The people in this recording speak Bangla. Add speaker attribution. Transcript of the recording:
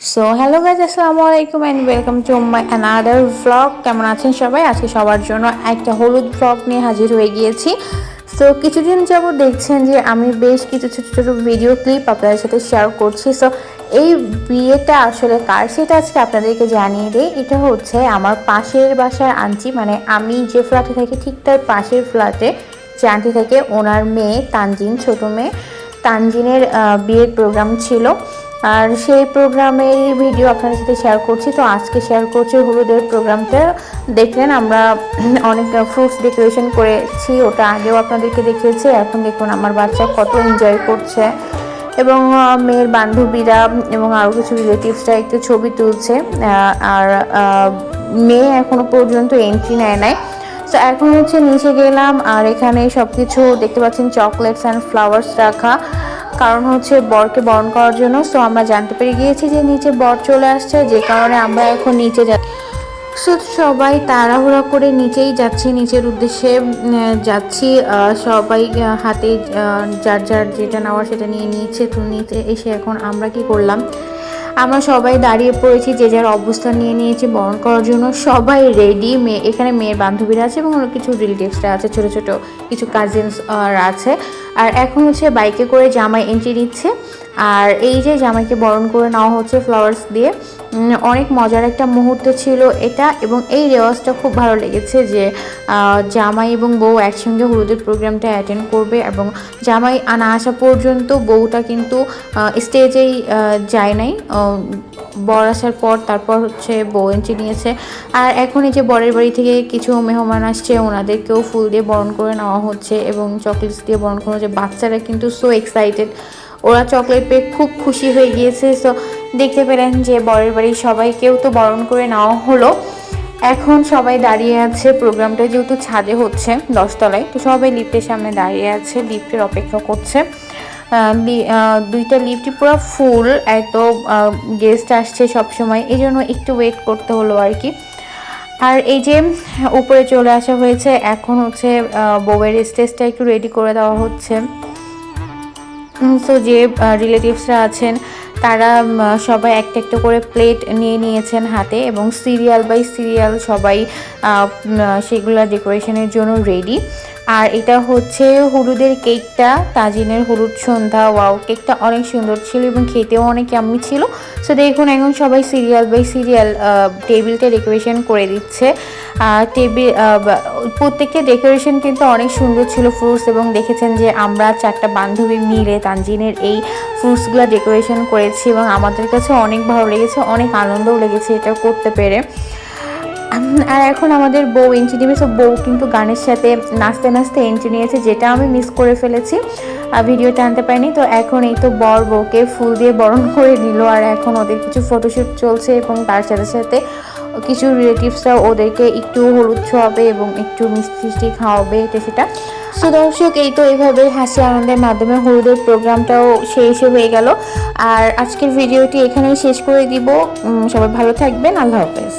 Speaker 1: সো হ্যালো গাইজ আসসালামু আলাইকুম and welcome to my another vlog কেমন আছেন সবাই? আজকে সবার জন্য একটা হলুদ ভ্লগ নিয়ে হাজির হয়ে গিয়েছি। সো কিছুদিন যাব দেখছেন যে আমি বেশ কিছু ছোটো ছোটো ভিডিও ক্লিপ আপনাদের সাথে শেয়ার করছি। সো এই বিয়েটা আসলে কার সেটা আজকে আপনাদেরকে জানিয়ে দিই। এটা হচ্ছে আমার পাশের বাসার আন্টি মানে আমি যে ফ্ল্যাটে থাকি ঠিক তার পাশের ফ্ল্যাটে যে আন্টি থাকে, ওনার মেয়ে, তানজিন, ছোটো মেয়ে। তানজিনের বিয়ের প্রোগ্রাম ছিল। আর সেই প্রোগ্রামের ভিডিও আপনাদের সাথে শেয়ার করছি। তো আজকে শেয়ার করছি হলুদের প্রোগ্রামটা। দেখলেন আমরা অনেক ফ্রুটস ডেকোরেশন করেছি, ওটা আগেও আপনাদেরকে দেখিয়েছি, এখন দেখুন আমার বাচ্চা কত এনজয় করছে। এবং মেয়ের বান্ধবীরা এবং আরও কিছু রিলেটিভসরা একটু ছবি তুলছে। আর মেয়ে এখনও পর্যন্ত এন্ট্রি নেয় নাই। তো এখন হচ্ছে নিচে গেলাম, আর এখানে সব কিছু দেখতে পাচ্ছেন চকলেটস অ্যান্ড ফ্লাওয়ার্স রাখা। কারণ হচ্ছে বরকে বরণ করার জন্য। সো আমরা জানতে পেরে গিয়েছি যে নিচে বর চলে আসছে, যে কারণে আমরা এখন নিচে যা সো সবাই তাড়াহুড়া করে নিচেই যাচ্ছি, নিচের উদ্দেশ্যে যাচ্ছি। সবাই হাতে যার যার যেটা নেওয়ার সেটা নিয়ে নিয়েছে তো নিচে এসে এখন আমরা কি করলাম? আমরা সবাই দাঁড়িয়ে পড়েছি, যে যার অবস্থান নিয়ে নিয়েছি বরণ করার জন্য। সবাই রেডি মেয়ে এখানে মেয়ের বান্ধবীরা আছে এবং কিছু রিলেটিভসরা আছে, ছোটো ছোটো কিছু কাজিনস আছে। আর এখন হচ্ছে বাইকে করে জামাই এন্ট্রি দিচ্ছে আর এই যে জামাইকে বরণ করে নেওয়া হচ্ছে ফ্লাওয়ার্স দিয়ে অনেক মজার একটা মুহূর্ত ছিল এটা এবং এই রেওয়াজটা খুব ভালো লেগেছে যে জামাই এবং বউ একসঙ্গে হলুদের প্রোগ্রামটা অ্যাটেন্ড করবে এবং জামাই আনা আসা পর্যন্ত বউটা কিন্তু স্টেজেই যায় নাই। বর আসার পর তারপর হচ্ছে বউ এন্ট্রি নিয়েছে। আর এখন এই যে বরের বাড়ি থেকে কিছু মেহমান আসছে, ওনাদেরকেও ফুল দিয়ে বরণ করে নেওয়া হচ্ছে এবং চকলেটস দিয়ে বরণ করা হচ্ছে। বাচ্চারা কিন্তু সো এক্সাইটেড ওরা চকলেট পেয়ে খুব খুশি হয়ে গিয়েছে। সো দেখতে পেলেন যে বরের বাড়ির সবাইকেও তো বরণ করে নেওয়া হলো। এখন সবাই দাঁড়িয়ে আছে, প্রোগ্রামটা যেহেতু ছাদে হচ্ছে দশতলায়, তো সবাই লিফটের সামনে দাঁড়িয়ে আছে, লিফটের অপেক্ষা করছে। দুইটা লিফটই পুরো ফুল এত গেস্ট আসছে সব সময় এই জন্য একটু ওয়েট করতে হলো আর কি। আর এই যে উপরে চলে আসা হয়েছে, এখন হচ্ছে বউয়ের স্টেজটা একটু রেডি করে দেওয়া হচ্ছে। তো যে রিলেটিভসরা আছেন, তারা সবাই একটা একটা করে প্লেট নিয়ে নিয়েছেন হাতে এবং সিরিয়াল বাই সিরিয়াল সবাই সেগুলো ডেকোরেশনের জন্য রেডি আর এটা হচ্ছে হলুদের কেকটা, তাজিনের হলুদ সন্ধ্যা। ওয়াও কেকটা অনেক সুন্দর ছিল এবং খেতেও অনেক আমি ছিল। সো দেখুন, এখন সবাই সিরিয়াল বাই সিরিয়াল টেবিলটা ডেকোরেশন করে দিচ্ছে। টেবিল প্রত্যেকটা ডেকোরেশন কিন্তু অনেক সুন্দর ছিল ফ্রুটস এবং দেখেছেন যে আমরা চারটা বান্ধবী মিলে তানজিনের এই ফ্রুটসগুলো ডেকোরেশন করেছি এবং আমাদের কাছে অনেক ভালো লেগেছে, অনেক আনন্দও লেগেছে এটা করতে পেরে। আর এখন আমাদের বউ এন্ট্রি নেবে সো বউ কিন্তু গানের সাথে নাচতে নাচতে এন্ট্রি নিয়েছে যেটা আমি মিস করে ফেলেছি। ভিডিওটা আনতে পারিনি, তো এখন এই তো বর বউকে ফুল দিয়ে বরণ করে নিল, আর এখন ওদের কিছু ফটোশ্যুট চলছে এবং তার সাথে সাথে কিছু রিলেটিভসরা ওদেরকে একটু হলুদ ছোঁয়াবে এবং একটু মিষ্টি খাওয়াবে, এটা সেটা। সো দর্শক, এই তো এইভাবে হাসি আনন্দের মাধ্যমে হলুদের প্রোগ্রামটাও শেষ হয়ে গেল। আর আজকের ভিডিওটি এখানেই শেষ করে দিব। সবাই ভালো থাকবেন, আল্লাহ হাফেজ।